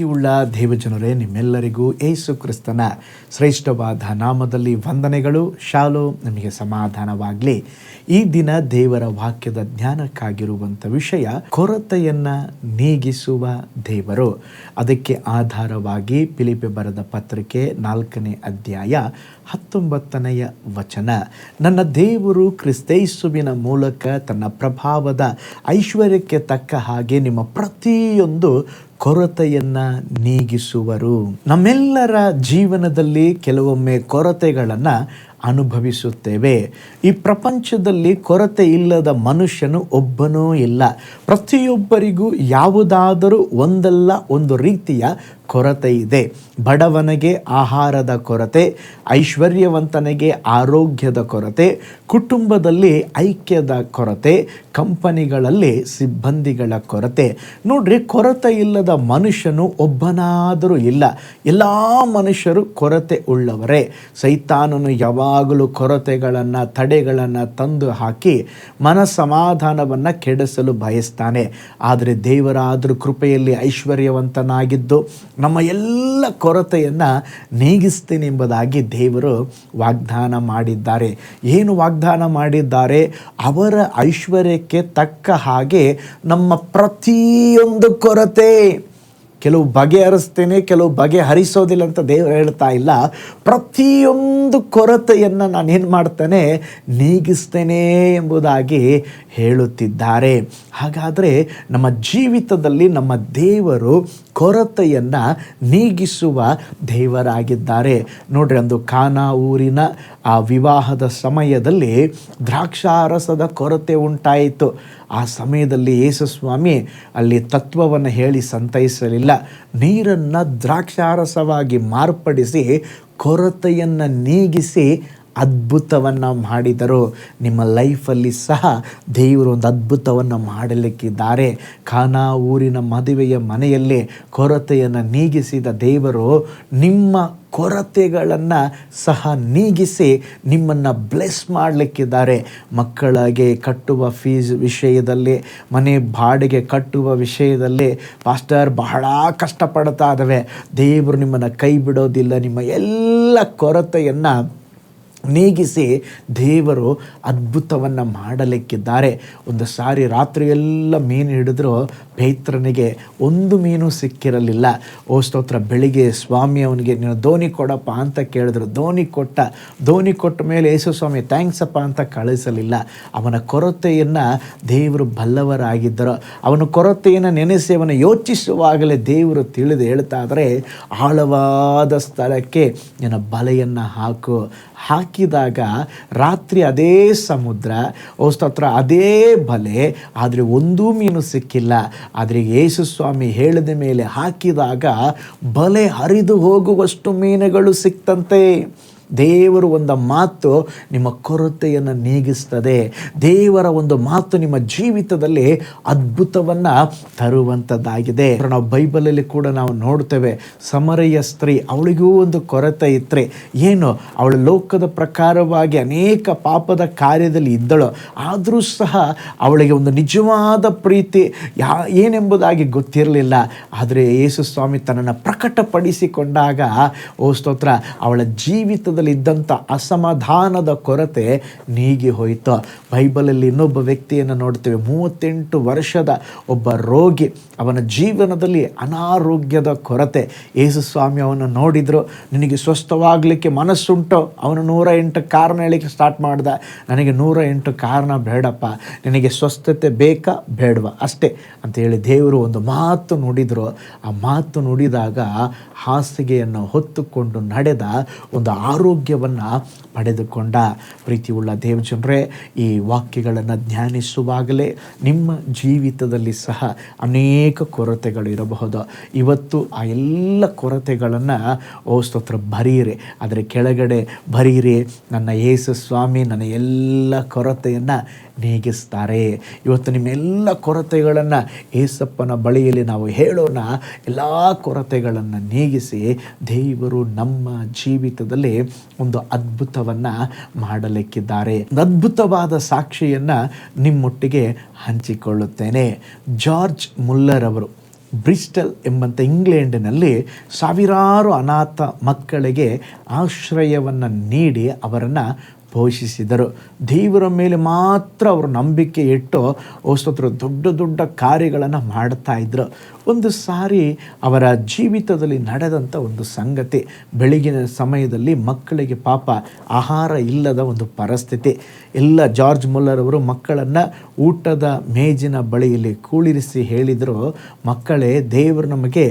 ಪ್ರೀತಿಯುಳ್ಳ ದೇವಜನರೇ, ನಿಮ್ಮೆಲ್ಲರಿಗೂ ಏಸು ಕ್ರಿಸ್ತನ ಶ್ರೇಷ್ಠವಾದ ನಾಮದಲ್ಲಿ ವಂದನೆಗಳು. ಶಾಲು ನಿಮಗೆ ಸಮಾಧಾನವಾಗಲಿ. ಈ ದಿನ ದೇವರ ವಾಕ್ಯದ ಜ್ಞಾನಕ್ಕಾಗಿರುವಂಥ ವಿಷಯ, ಕೊರತೆಯನ್ನು ನೀಗಿಸುವ ದೇವರು. ಅದಕ್ಕೆ ಆಧಾರವಾಗಿ ಪಿಲಿಪೆ ಬರೆದ ಪತ್ರಿಕೆ ನಾಲ್ಕನೇ ಅಧ್ಯಾಯ ಹತ್ತೊಂಬತ್ತನೆಯ ವಚನ. ನನ್ನ ದೇವರು ಕ್ರಿಸ್ತೈಸುವಿನ ಮೂಲಕ ತನ್ನ ಪ್ರಭಾವದ ಐಶ್ವರ್ಯಕ್ಕೆ ತಕ್ಕ ಹಾಗೆ ನಿಮ್ಮ ಪ್ರತಿಯೊಂದು ಕೊರತೆಯನ್ನ ನೀಗಿಸುವರು. ನಮ್ಮೆಲ್ಲರ ಜೀವನದಲ್ಲಿ ಕೆಲವೊಮ್ಮೆ ಕೊರತೆಗಳನ್ನು ಅನುಭವಿಸುತ್ತೇವೆ. ಈ ಪ್ರಪಂಚದಲ್ಲಿ ಕೊರತೆ ಇಲ್ಲದ ಮನುಷ್ಯನು ಒಬ್ಬನೂ ಇಲ್ಲ. ಪ್ರತಿಯೊಬ್ಬರಿಗೂ ಯಾವುದಾದರೂ ಒಂದಲ್ಲ, ಒಂದು ರೀತಿಯ ಕೊರತೆ ಇದೆ. ಬಡವನಿಗೆ ಆಹಾರದ ಕೊರತೆ, ಐಶ್ವರ್ಯವಂತನಿಗೆ ಆರೋಗ್ಯದ ಕೊರತೆ, ಕುಟುಂಬದಲ್ಲಿ ಐಕ್ಯದ ಕೊರತೆ, ಕಂಪನಿಗಳಲ್ಲಿ ಸಿಬ್ಬಂದಿಗಳ ಕೊರತೆ. ನೋಡ್ರಿ, ಕೊರತೆ ಇಲ್ಲದ ಮನುಷ್ಯನು ಒಬ್ಬನಾದರೂ ಇಲ್ಲ. ಎಲ್ಲ ಮನುಷ್ಯರು ಕೊರತೆ ಉಳ್ಳವರೇ. ಸೈತಾನನು ಯಾವಾಗಲೂ ಕೊರತೆಗಳನ್ನು, ತಡೆಗಳನ್ನು ತಂದು ಹಾಕಿ ಮನಸಮಾಧಾನವನ್ನು ಕೆಡಿಸಲು ಬಯಸ್ತಾನೆ. ಆದರೆ ದೇವರಾದರೂ ಕೃಪೆಯಲ್ಲಿ ಐಶ್ವರ್ಯವಂತನಾಗಿದ್ದು ನಮ್ಮ ಎಲ್ಲ ಕೊರತೆಯನ್ನು ನೀಗಿಸ್ತೇನೆ ಎಂಬುದಾಗಿ ದೇವರು ವಾಗ್ದಾನ ಮಾಡಿದ್ದಾರೆ. ಏನು ವಾಗ್ದಾನ ಮಾಡಿದ್ದಾರೆ? ಅವರ ಐಶ್ವರ್ಯಕ್ಕೆ ತಕ್ಕ ಹಾಗೆ ನಮ್ಮ ಪ್ರತಿಯೊಂದು ಕೊರತೆ ಕೆಲವು ಬಗೆಹರಿಸ್ತೇನೆ ಕೆಲವು ಬಗೆಹರಿಸೋದಿಲ್ಲ ಅಂತ ದೇವರು ಹೇಳ್ತಾ ಇಲ್ಲ. ಪ್ರತಿಯೊಂದು ಕೊರತೆಯನ್ನು ನಾನು ಏನು ಮಾಡ್ತೇನೆ? ನೀಗಿಸ್ತೇನೆ ಎಂಬುದಾಗಿ ಹೇಳುತ್ತಿದ್ದಾರೆ. ಹಾಗಾದರೆ ನಮ್ಮ ಜೀವಿತದಲ್ಲಿ ನಮ್ಮ ದೇವರು ಕೊರತೆಯನ್ನು ನೀಗಿಸುವ ದೇವರಾಗಿದ್ದಾರೆ. ನೋಡ್ರಿ ಅಂದು ಖಾನಾ ಊರಿನ ಆ ವಿವಾಹದ ಸಮಯದಲ್ಲಿ ದ್ರಾಕ್ಷಾರಸದ ಕೊರತೆ ಉಂಟಾಯಿತು. ಆ ಸಮಯದಲ್ಲಿ ಯೇಸುಸ್ವಾಮಿ ಅಲ್ಲಿ ತತ್ವವನ್ನು ಹೇಳಿ ಸಂತೈಸಲಿಲ್ಲ. ನೀರನ್ನು ದ್ರಾಕ್ಷಾರಸವಾಗಿ ಮಾರ್ಪಡಿಸಿ ಕೊರತೆಯನ್ನು ನೀಗಿಸಿ ಅದ್ಭುತವನ್ನು ಮಾಡಿದರು ನಿಮ್ಮ ಲೈಫಲ್ಲಿ ಸಹ ದೇವರು ಒಂದು ಅದ್ಭುತವನ್ನು ಮಾಡಲಿಕ್ಕಿದ್ದಾರೆ. ಖಾನಾ ಊರಿನ ಮದುವೆಯ ಮನೆಯಲ್ಲಿ ಕೊರತೆಯನ್ನು ನೀಗಿಸಿದ ದೇವರು ನಿಮ್ಮ ಕೊರತೆಗಳನ್ನು ಸಹ ನೀಗಿಸಿ ನಿಮ್ಮನ್ನು ಬ್ಲೆಸ್ ಮಾಡಲಿಕ್ಕಿದ್ದಾರೆ. ಮಕ್ಕಳಿಗೆ ಕಟ್ಟುವ ಫೀಸ್ ವಿಷಯದಲ್ಲಿ, ಮನೆ ಬಾಡಿಗೆ ಕಟ್ಟುವ ವಿಷಯದಲ್ಲಿ ಪಾಸ್ಟರ್ ಬಹಳ ಕಷ್ಟಪಡ್ತಾ ಇದ್ದಾವೆ ದೇವರು ನಿಮ್ಮನ್ನು ಕೈ ಬಿಡೋದಿಲ್ಲ, ನಿಮ್ಮ ಎಲ್ಲ ಕೊರತೆಯನ್ನು ನೀಗಿಸಿ ದೇವರು ಅದ್ಭುತವನ್ನು ಮಾಡಲಿಕ್ಕಿದ್ದಾರೆ. ಒಂದು ಸಾರಿ ರಾತ್ರಿಯೆಲ್ಲ ಮೀನು ಹಿಡಿದ್ರು ಪೈತ್ರನಿಗೆ ಒಂದು ಮೀನು ಸಿಕ್ಕಿರಲಿಲ್ಲ. ಓ ಸ್ತೋತ್ರ, ಬೆಳಿಗ್ಗೆ ಸ್ವಾಮಿ ಅವನಿಗೆ, ನೀನು ದೋಣಿ ಕೊಡಪ್ಪ ಅಂತ ಕೇಳಿದ್ರು. ದೋಣಿ ಕೊಟ್ಟ ದೋಣಿ ಕೊಟ್ಟ ಮೇಲೆ ಯೇಸು ಸ್ವಾಮಿ ಥ್ಯಾಂಕ್ಸ್ ಅಪ್ಪ ಅಂತ ಕಳಿಸಲಿಲ್ಲ. ಅವನ ಕೊರತೆಯನ್ನು ದೇವರು ಬಲ್ಲವರಾಗಿದ್ದರು. ಅವನ ಕೊರತೆಯನ್ನು ನೆನೆಸಿ, ಅವನ ಯೋಚಿಸುವಾಗಲೇ ದೇವರು ತಿಳಿದು ಹೇಳ್ತಾ ಆದರೆ ಆಳವಾದ ಸ್ಥಳಕ್ಕೆ ನಿನ್ನ ಬಲೆಯನ್ನು ಹಾಕು ಹಾಕಿದಾಗ ರಾತ್ರಿ ಅದೇ ಸಮುದ್ರ ಹೊಸ್ತತ್ರ ಅದೇ ಬಲೆ, ಆದರೆ ಒಂದೂ ಮೀನು ಸಿಕ್ಕಿಲ್ಲ. ಆದರೆ ಯೇಸು ಸ್ವಾಮಿ ಹೇಳಿದ ಮೇಲೆ ಹಾಕಿದಾಗ ಬಲೆ ಹರಿದು ಹೋಗುವಷ್ಟು ಮೀನುಗಳು ಸಿಕ್ತಂತೆ. ದೇವರು ಒಂದು ಮಾತು ನಿಮ್ಮ ಕೊರತೆಯನ್ನು ನೀಗಿಸ್ತದೆ. ದೇವರ ಒಂದು ಮಾತು ನಿಮ್ಮ ಜೀವಿತದಲ್ಲಿ ಅದ್ಭುತವನ್ನು ತರುವಂಥದ್ದಾಗಿದೆ ನಾವು ಬೈಬಲಲ್ಲಿ ಕೂಡ ನಾವು ನೋಡ್ತೇವೆ, ಸಮರೆಯ ಸ್ತ್ರೀ, ಅವಳಿಗೂ ಒಂದು ಕೊರತೆ ಇತ್ತರೆ ಏನು? ಅವಳ ಲೋಕದ ಪ್ರಕಾರವಾಗಿ ಅನೇಕ ಪಾಪದ ಕಾರ್ಯದಲ್ಲಿ ಇದ್ದಳು. ಆದರೂ ಸಹ ಅವಳಿಗೆ ಒಂದು ನಿಜವಾದ ಪ್ರೀತಿ ಯಾ, ಏನೆಂಬುದಾಗಿ ಗೊತ್ತಿರಲಿಲ್ಲ. ಆದರೆ ಯೇಸು ಸ್ವಾಮಿ ತನ್ನನ್ನು ಪ್ರಕಟಪಡಿಸಿಕೊಂಡಾಗ, ಓ ಸ್ತೋತ್ರ, ಅವಳ ಜೀವಿತದ ಇದ್ದಂಥ ಅಸಮಾಧಾನದ ಕೊರತೆ ನೀಗಿ ಹೋಯಿತು. ಬೈಬಲಲ್ಲಿ ಇನ್ನೊಬ್ಬ ವ್ಯಕ್ತಿಯನ್ನು ನೋಡ್ತೇವೆ. ಮೂವತ್ತೆಂಟು ವರ್ಷದ ಒಬ್ಬ ರೋಗಿ, ಅವನ ಜೀವನದಲ್ಲಿ ಅನಾರೋಗ್ಯದ ಕೊರತೆ. ಯೇಸು ಸ್ವಾಮಿ ಅವನು ನೋಡಿದ್ರು, ನಿನಗೆ ಸ್ವಸ್ಥವಾಗಲಿಕ್ಕೆ ಮನಸ್ಸುಂಟು? ಅವನು ನೂರ ಎಂಟು ಕಾರಣ ಹೇಳಲಿಕ್ಕೆ ಸ್ಟಾರ್ಟ್ ಮಾಡ್ದ. ನನಗೆ ನೂರ ಎಂಟು ಕಾರಣ ಬೇಡಪ್ಪ. ನಿನಗೆ ಸ್ವಸ್ಥತೆ ಬೇಕಾ? ಬೇಡವಾ. ಅಷ್ಟೇ ಅಂತೇಳಿ ದೇವರು ಒಂದು ಮಾತು ನುಡಿದ್ರು. ಆ ಮಾತು ನುಡಿದಾಗ ಹಾಸಿಗೆಯನ್ನು ಹೊತ್ತುಕೊಂಡು ನಡೆದ ಒಂದು ಆರೋಗ್ಯವನ್ನು ಪಡೆದುಕೊಂಡ. ಪ್ರೀತಿಯುಳ್ಳ ದೇವಜನರೇ ಈ ವಾಕ್ಯಗಳನ್ನು ಧ್ಯಾನಿಸುವಾಗಲೇ ನಿಮ್ಮ ಜೀವಿತದಲ್ಲಿ ಸಹ ಅನೇಕ ಕೊರತೆಗಳು ಇರಬಹುದು. ಇವತ್ತು ಆ ಎಲ್ಲ ಕೊರತೆಗಳನ್ನು, ಓ ಸ್ತೋತ್ರ, ಬರೀರಿ. ಅದರ ಕೆಳಗಡೆ ಬರೀರಿ, ನನ್ನ ಯೇಸು ಸ್ವಾಮಿ, ನನ್ನ ಎಲ್ಲ ಕೊರತೆಯನ್ನು ನೀಗಿಸ್ತಾರೆ. ಇವತ್ತು ನಿಮ್ಮೆಲ್ಲ ಕೊರತೆಗಳನ್ನು ಏಸಪ್ಪನ ಬಳಿಯಲ್ಲಿ ನಾವು ಹೇಳೋಣ. ಎಲ್ಲ ಕೊರತೆಗಳನ್ನು ನೀಗಿಸಿ ದೇವರು ನಮ್ಮ ಜೀವಿತದಲ್ಲಿ ಒಂದು ಅದ್ಭುತವನ್ನು ಮಾಡಲಿಕ್ಕಿದ್ದಾರೆ. ಅದ್ಭುತವಾದ ಸಾಕ್ಷಿಯನ್ನು ನಿಮ್ಮೊಟ್ಟಿಗೆ ಹಂಚಿಕೊಳ್ಳುತ್ತೇನೆ. ಜಾರ್ಜ್ ಮುಲ್ಲರ್ ಅವರು, ಬ್ರಿಸ್ಟಲ್ ಎಂಬಂಥ ಇಂಗ್ಲೆಂಡಿನಲ್ಲಿ ಸಾವಿರಾರು ಅನಾಥ ಮಕ್ಕಳಿಗೆ ಆಶ್ರಯವನ್ನು ನೀಡಿ ಅವರನ್ನು ಪೋಷಿಸಿದರು ದೇವರ ಮೇಲೆ ಮಾತ್ರ ಅವರು ನಂಬಿಕೆ ಇಟ್ಟು ಓಸ್ತೋತ್ರ ದೊಡ್ಡ ದೊಡ್ಡ ಕಾರ್ಯಗಳನ್ನು ಮಾಡ್ತಾ ಇದ್ರು. ಒಂದು ಸಾರಿ ಅವರ ಜೀವಿತದಲ್ಲಿ ನಡೆದಂಥ ಒಂದು ಸಂಗತಿ. ಬೆಳಗಿನ ಸಮಯದಲ್ಲಿ ಮಕ್ಕಳಿಗೆ ಪಾಪ ಆಹಾರ ಇಲ್ಲದ ಒಂದು ಪರಿಸ್ಥಿತಿ. ಎಲ್ಲ ಜಾರ್ಜ್ ಮುಲ್ಲರ್ ಅವರು ಮಕ್ಕಳನ್ನು ಊಟದ ಮೇಜಿನ ಬಳಿಯಲ್ಲಿ ಕೂಳಿರಿಸಿ ಹೇಳಿದರು, ಮಕ್ಕಳೇ, ದೇವರು ನಮಗೆ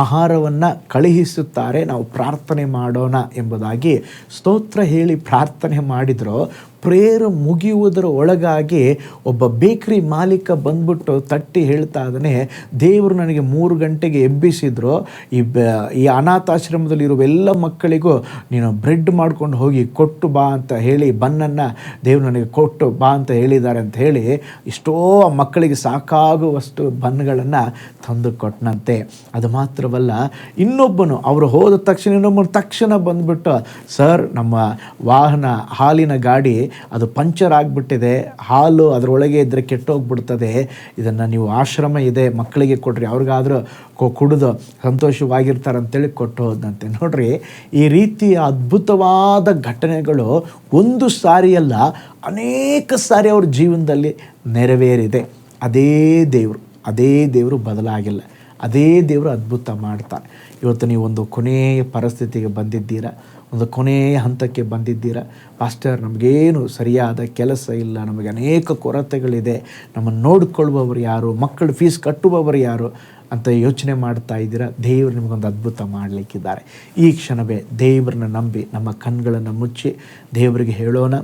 ಆಹಾರವನ್ನು ಕಳುಹಿಸುತ್ತಾರೆ, ನಾವು ಪ್ರಾರ್ಥನೆ ಮಾಡೋಣ ಎಂಬುದಾಗಿ ಸ್ತೋತ್ರ ಹೇಳಿ ಪ್ರಾರ್ಥನೆ ಮಾಡಿದ್ರು. ಪ್ರೇಯರ್ ಮುಗಿಯುವುದರ ಒಳಗಾಗಿ ಒಬ್ಬ ಬೇಕ್ರಿ ಮಾಲೀಕ ಬಂದ್ಬಿಟ್ಟು ತಟ್ಟಿ ಹೇಳ್ತಾ ಇದ್ದಾನೆ, ದೇವರು ನನಗೆ ಮೂರು ಗಂಟೆಗೆ ಎಬ್ಬಿಸಿದ್ರು, ಈ ಬ, ಈ ಅನಾಥಾಶ್ರಮದಲ್ಲಿರುವ ಎಲ್ಲ ಮಕ್ಕಳಿಗೂ ನೀನು ಬ್ರೆಡ್ ಮಾಡ್ಕೊಂಡು ಹೋಗಿ ಕೊಟ್ಟು ಬಾ ಅಂತ ಹೇಳಿ, ಬನ್ನನ್ನು ದೇವರು ನನಗೆ ಕೊಟ್ಟು ಬಾ ಅಂತ ಹೇಳಿದ್ದಾರೆ ಅಂತ ಹೇಳಿ, ಎಷ್ಟೋ ಮಕ್ಕಳಿಗೆ ಸಾಕಾಗುವಷ್ಟು ಬನ್ಗಳನ್ನು ತಂದು ಕೊಟ್ಟನಂತೆ ಅದು ಮಾತ್ರವಲ್ಲ, ಇನ್ನೊಬ್ಬನು ಅವರು ಹೋದ ತಕ್ಷಣ, ಇನ್ನೊಬ್ಬನು ತಕ್ಷಣ ಬಂದ್ಬಿಟ್ಟು, ಸರ್, ನಮ್ಮ ವಾಹನ ಹಾಲಿನ ಗಾಡಿ ಅದು ಪಂಚರ್ ಆಗಿಬಿಟ್ಟಿದೆ, ಹಾಲು ಅದರೊಳಗೆ ಇದ್ದರೆ ಕೆಟ್ಟೋಗ್ಬಿಡ್ತದೆ. ಇದನ್ನು ನೀವು ಆಶ್ರಮ ಇದೆ, ಮಕ್ಕಳಿಗೆ ಕೊಡ್ರಿ, ಅವ್ರಿಗಾದರೂ ಕೊ, ಕುಡಿದು ಸಂತೋಷವಾಗಿರ್ತಾರಂತೇಳಿ ಕೊಟ್ಟು ಹೋದಂತೆ. ನೋಡ್ರಿ, ಈ ರೀತಿಯ ಅದ್ಭುತವಾದ ಘಟನೆಗಳು ಒಂದು ಸಾರಿಯಲ್ಲ, ಅನೇಕ ಸಾರಿ ಅವ್ರ ಜೀವನದಲ್ಲಿ ನೆರವೇರಿದೆ. ಅದೇ ದೇವರು ಅದೇ ದೇವರು ಬದಲಾಗಿಲ್ಲ. ಅದೇ ದೇವರು ಅದ್ಭುತ ಮಾಡ್ತಾರೆ ಇವತ್ತು ನೀವು ಒಂದು ಕೊನೆಯ ಪರಿಸ್ಥಿತಿಗೆ ಬಂದಿದ್ದೀರಾ? ಒಂದು ಕೊನೆಯ ಹಂತಕ್ಕೆ ಬಂದಿದ್ದೀರಾ? ಪಾಸ್ಟರ್ ನಮಗೇನು ಸರಿಯಾದ ಕೆಲಸ ಇಲ್ಲ. ನಮಗೆ ಅನೇಕ ಕೊರತೆಗಳಿದೆ. ನಮ್ಮನ್ನು ನೋಡಿಕೊಳ್ಳುವವರು ಯಾರು? ಮಕ್ಕಳು ಫೀಸ್ ಕಟ್ಟುವವರು ಯಾರು? ಅಂತ ಯೋಚನೆ ಮಾಡ್ತಾ ಇದ್ದೀರಾ? ದೇವರು ನಿಮಗೊಂದು ಅದ್ಭುತ ಮಾಡಲಿಕ್ಕಿದ್ದಾರೆ. ಈ ಕ್ಷಣವೇ ದೇವರನ್ನ ನಂಬಿ ನಮ್ಮ ಕಣ್ಗಳನ್ನು ಮುಚ್ಚಿ ದೇವರಿಗೆ ಹೇಳೋಣ.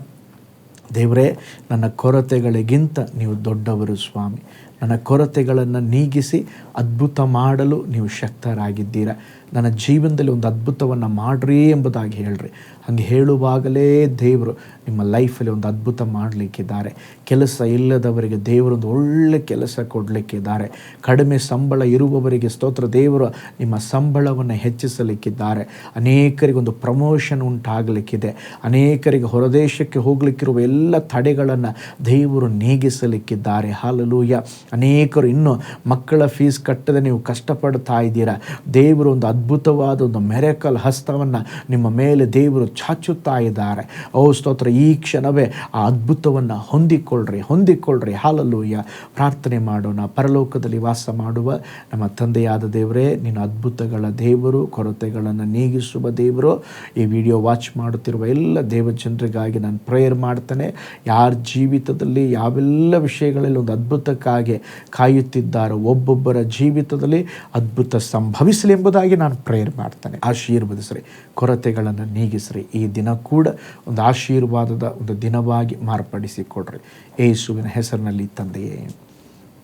ದೇವರೇ, ನನ್ನ ಕೊರತೆಗಳಿಗಿಂತ ನೀವು ದೊಡ್ಡವರು ಸ್ವಾಮಿ. ನನ್ನ ಕೊರತೆಗಳನ್ನು ನೀಗಿಸಿ, ಅದ್ಭುತ ಮಾಡಲು ನೀವು ಶಕ್ತರಾಗಿದ್ದೀರಾ? ನನ್ನ ಜೀವನದಲ್ಲಿ ಒಂದು ಅದ್ಭುತವನ್ನು ಮಾಡ್ರಿ ಎಂಬುದಾಗಿ ಹೇಳ್ರಿ. ಹಂಗೆ ಹೇಳುವಾಗಲೇ ದೇವರು ನಿಮ್ಮ ಲೈಫಲ್ಲಿ ಒಂದು ಅದ್ಭುತ ಮಾಡಲಿಕ್ಕಿದ್ದಾರೆ. ಕೆಲಸ ಇಲ್ಲದವರಿಗೆ ದೇವರೊಂದು ಒಳ್ಳೆ ಕೆಲಸ ಕೊಡಲಿಕ್ಕಿದ್ದಾರೆ. ಕಡಿಮೆ ಸಂಬಳ ಇರುವವರಿಗೆ ಸ್ತೋತ್ರ ದೇವರು ನಿಮ್ಮ ಸಂಬಳವನ್ನು ಹೆಚ್ಚಿಸಲಿಕ್ಕಿದ್ದಾರೆ. ಅನೇಕರಿಗೆ ಒಂದು ಪ್ರಮೋಷನ್ ಉಂಟಾಗಲಿಕ್ಕಿದೆ. ಅನೇಕರಿಗೆ ಹೊರದೇಶಕ್ಕೆ ಹೋಗಲಿಕ್ಕಿರುವ ಎಲ್ಲ ತಡೆಗಳನ್ನು ದೇವರು ನೀಗಿಸಲಿಕ್ಕಿದ್ದಾರೆ. ಹಾಲಲೂಯ ಅನೇಕರು ಇನ್ನೂ ಮಕ್ಕಳ ಫೀಸ್ ಕಟ್ಟದೆ ನೀವು ಕಷ್ಟಪಡ್ತಾ ಇದ್ದೀರಾ. ದೇವರು ಒಂದು ಅದ್ಭುತವಾದ ಒಂದು ಮೆರೆಕಲ್ ಹಸ್ತವನ್ನು ನಿಮ್ಮ ಮೇಲೆ ದೇವರು ಚಾಚುತ್ತಾ ಇದ್ದಾರೆ. ಓ ಸ್ತೋತ್ರ, ಈ ಕ್ಷಣವೇ ಆ ಅದ್ಭುತವನ್ನು ಹೊಂದಿಕೊಳ್ಳ್ರಿ ಹೊಂದಿಕೊಳ್ಳ್ರಿ. ಹಾಲಲ್ಲೂಯ್ಯ. ಪ್ರಾರ್ಥನೆ ಮಾಡೋಣ. ಪರಲೋಕದಲ್ಲಿ ವಾಸ ಮಾಡುವ ನಮ್ಮ ತಂದೆಯಾದ ದೇವರೇ, ನಿನ್ನ ಅದ್ಭುತಗಳ ದೇವರು, ಕೊರತೆಗಳನ್ನು ನೀಗಿಸುವ ದೇವರು. ಈ ವಿಡಿಯೋ ವಾಚ್ ಮಾಡುತ್ತಿರುವ ಎಲ್ಲ ದೇವಜನರಿಗಾಗಿ ನಾನು ಪ್ರೇಯರ್ ಮಾಡ್ತೇನೆ. ಯಾರ ಜೀವಿತದಲ್ಲಿ ಯಾವೆಲ್ಲ ವಿಷಯಗಳಲ್ಲಿ ಒಂದು ಅದ್ಭುತಕ್ಕಾಗಿ ಕಾಯುತ್ತಿದ್ದಾರೋ ಒಬ್ಬೊಬ್ಬರ ಜೀವಿತದಲ್ಲಿ ಅದ್ಭುತ ಸಂಭವಿಸಲಿ ಎಂಬುದಾಗಿ ನಾನು ಪ್ರೇಯರ್ ಮಾಡ್ತೇನೆ. ಆಶೀರ್ವದಿಸ್ರಿ, ಕೊರತೆಗಳನ್ನು ನೀಗಿಸ್ರಿ. ಈ ದಿನ ಕೂಡ ಒಂದು ಆಶೀರ್ವಾದದ ಒಂದು ದಿನವಾಗಿ ಮಾರ್ಪಡಿಸಿ ಮಾರ್ಪಡಿಸಿಕೊಡ್ರಿ. ಯೇಸುವಿನ ಹೆಸರಿನಲ್ಲಿ ತಂದೆಯೇ.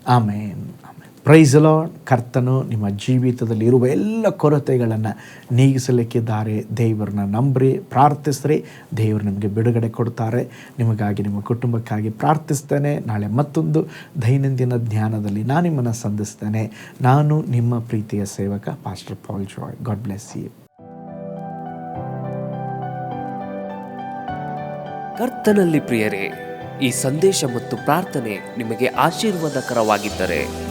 ಆಮೇನ್. ಪ್ರೈಸ್ ಲಾರ್ಡ್ ಕರ್ತನು ನಿಮ್ಮ ಜೀವಿತದಲ್ಲಿ ಇರುವ ಎಲ್ಲ ಕೊರತೆಗಳನ್ನು ನೀಗಿಸಲಿಕ್ಕಿದ್ದಾರೆ. ದೇವರನ್ನ ನಂಬ್ರಿ, ಪ್ರಾರ್ಥಿಸ್ರಿ. ದೇವರು ನಿಮಗೆ ಬಿಡುಗಡೆ ಕೊಡ್ತಾರೆ. ನಿಮಗಾಗಿ, ನಿಮ್ಮ ಕುಟುಂಬಕ್ಕಾಗಿ ಪ್ರಾರ್ಥಿಸ್ತೇನೆ. ನಾಳೆ ಮತ್ತೊಂದು ದೈನಂದಿನ ಧ್ಯಾನದಲ್ಲಿ ನಾನು ನಿಮ್ಮನ್ನು ಸಂಧಿಸ್ತೇನೆ. ನಾನು ನಿಮ್ಮ ಪ್ರೀತಿಯ ಸೇವಕ pastor Paul Joy God bless you ಕರ್ತನಲ್ಲಿ ಪ್ರಿಯರೇ, ಈ ಸಂದೇಶ ಮತ್ತು ಪ್ರಾರ್ಥನೆ ನಿಮಗೆ ಆಶೀರ್ವಾದಕರವಾಗಿದ್ದರೆ